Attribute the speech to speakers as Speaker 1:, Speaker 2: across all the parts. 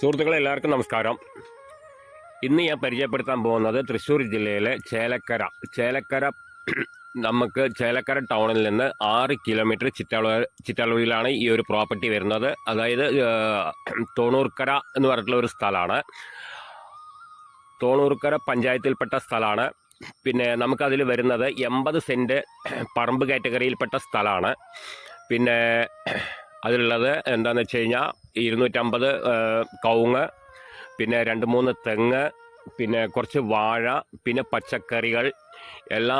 Speaker 1: സുഹൃത്തുക്കളെ എല്ലാവർക്കും നമസ്കാരം. ഇന്ന് ഞാൻ പരിചയപ്പെടുത്താൻ പോകുന്നത് തൃശ്ശൂർ ജില്ലയിലെ ചേലക്കര. ചേലക്കര നമുക്ക് ചേലക്കര ടൗണിൽ നിന്ന് ആറ് കിലോമീറ്റർ ചിറ്റാളു ചിറ്റാളൂരിലാണ് ഈ ഒരു പ്രോപ്പർട്ടി വരുന്നത്. അതായത് തോണൂർക്കര എന്ന് പറഞ്ഞിട്ടുള്ള ഒരു സ്ഥലമാണ്. തോണൂർക്കര പഞ്ചായത്തിൽപ്പെട്ട സ്ഥലമാണ്. പിന്നെ നമുക്കതിൽ വരുന്നത് എൺപത് സെന്റ് പറമ്പ് കാറ്റഗറിയിൽപ്പെട്ട സ്ഥലമാണ്. പിന്നെ അതിലുള്ളത് എന്താണെന്ന് വെച്ച് കഴിഞ്ഞാൽ ഇരുന്നൂറ്റമ്പത് കവുങ്ങ് പിന്നെ രണ്ട് മൂന്ന് തെങ്ങ് പിന്നെ കുറച്ച് വാഴ പിന്നെ പച്ചക്കറികൾ എല്ലാ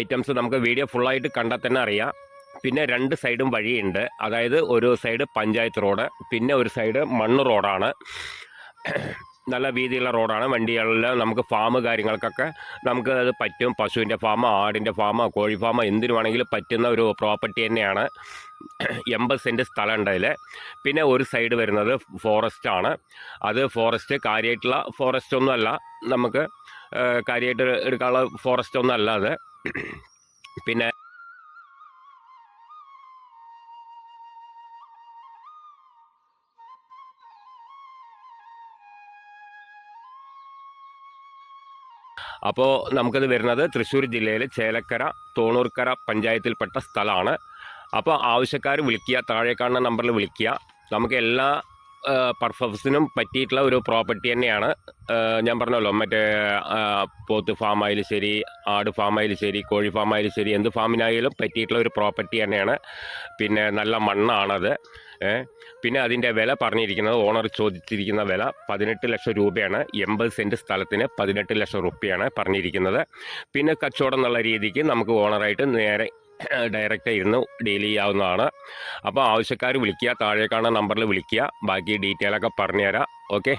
Speaker 1: ഐറ്റംസും നമുക്ക് വീഡിയോ ഫുള്ളായിട്ട് കണ്ടാൽ തന്നെ അറിയാം. പിന്നെ രണ്ട് സൈഡും വഴിയുണ്ട്. അതായത് ഒരു സൈഡ് പഞ്ചായത്ത് റോഡ് പിന്നെ ഒരു സൈഡ് മണ്ണ് റോഡാണ്. നല്ല വീതിയുള്ള റോഡാണ്. വണ്ടികളിൽ നമുക്ക് ഫാം കാര്യങ്ങൾക്കൊക്കെ നമുക്ക് അത് പറ്റും. പശുവിന്റെ ഫാമോ ആടിന്റെ ഫാമോ കോഴി ഫാമോ എന്തിനു വേണമെങ്കിലും പറ്റുന്ന ഒരു പ്രോപ്പർട്ടി തന്നെയാണ്. എൺപത് സെന്റ് സ്ഥലമുണ്ട് അതിൽ പിന്നെ ഒരു സൈഡ് വരുന്നത് ഫോറസ്റ്റ് ആണ്. അത് ഫോറസ്റ്റ് കാര്യമായിട്ടുള്ള ഫോറസ്റ്റ് ഒന്നുമല്ല നമുക്ക് കാര്യമായിട്ട് എടുക്കാനുള്ള ഫോറസ്റ്റ് ഒന്നും അല്ല അത്. പിന്നെ അപ്പോൾ നമുക്കത് വരുന്നത് തൃശ്ശൂർ ജില്ലയിലെ ചേലക്കര തോണൂർക്കര പഞ്ചായത്തിൽപ്പെട്ട സ്ഥലമാണ്. അപ്പോൾ ആവശ്യക്കാർ വിളിക്കുക താഴെ കാണുന്ന നമ്പറിൽ വിളിക്കുക. നമുക്ക് എല്ലാ പർപ്പസിനും പറ്റിയിട്ടുള്ള ഒരു പ്രോപ്പർട്ടി തന്നെയാണ്. ഞാൻ പറഞ്ഞല്ലോ മറ്റേ പോത്ത് ഫാം ആയാലും ശരി ആട് ഫാം ആയാലും ശരി കോഴി ഫാം ആയാലും ശരി എന്ത് ഫാമിനായാലും പറ്റിയിട്ടുള്ള ഒരു പ്രോപ്പർട്ടി തന്നെയാണ്. പിന്നെ നല്ല മണ്ണാണത്. പിന്നെ അതിന്റെ വില പറഞ്ഞിരിക്കുന്നത് ഓണർ ചോദിച്ചിരിക്കുന്ന വില പതിനെട്ട് ലക്ഷം രൂപയാണ്. എൺപത് സെന്റ് സ്ഥലത്തിന് പതിനെട്ട് ലക്ഷം റുപ്യയാണ് പറഞ്ഞിരിക്കുന്നത്. പിന്നെ കച്ചവടം എന്നുള്ള രീതിക്ക് നമുക്ക് ഓണറായിട്ട് നേരെ ഡയറക്റ്റ് ഇരുന്ന് ഡീൽ ചെയ്യാവുന്നതാണ്. അപ്പോൾ ആവശ്യക്കാർ വിളിക്കുക താഴെ കാണുന്ന നമ്പറിൽ വിളിക്കുക. ബാക്കി ഡീറ്റെയിലൊക്കെ പറഞ്ഞുതരാം. ഓക്കെ